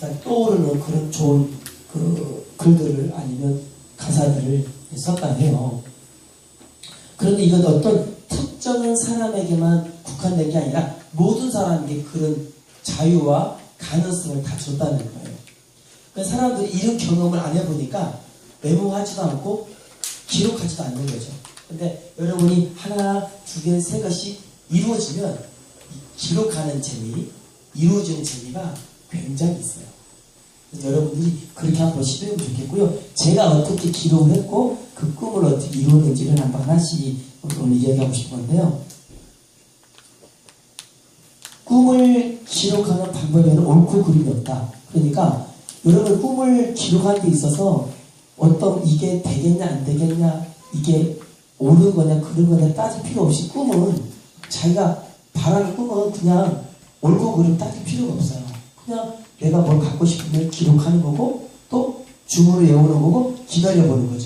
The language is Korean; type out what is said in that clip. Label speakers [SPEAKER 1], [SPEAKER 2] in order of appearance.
[SPEAKER 1] 떠오르는 그런 좋은 그 글들을 아니면 가사들을 썼다 해요. 그런데 이건 어떤 특정한 사람에게만 국한된 게 아니라 모든 사람에게 그런 자유와 가능성을 다 줬다는 거예요. 그 사람들이 이런 경험을 안 해보니까 메모하지도 않고 기록하지도 않는 거죠. 근데 여러분이 하나, 두 개, 세 것이 이루어지면 이 기록하는 재미, 이루어지는 재미가 굉장히 있어요. 그래서 여러분들이 그렇게 한번 시도해 보면 좋겠고요. 제가 어떻게 기록을 했고 그 꿈을 어떻게 이루었는지를 한번 하나씩 오늘 이야기하고 싶은 건데요. 꿈을 기록하는 방법에는 옳고 그름이 없다. 그러니까 여러분 꿈을 기록하는 데 있어서 어떤 이게 되겠냐 안 되겠냐 이게 옳은 거냐 그른 거냐 따질 필요 없이 꿈은 자기가 바라는 꿈은 그냥 옳고 그름 따질 필요가 없어요. 그냥 내가 뭘 갖고 싶으면 기록하는 거고 또 주문을 외우는 거고 기다려보는 거죠.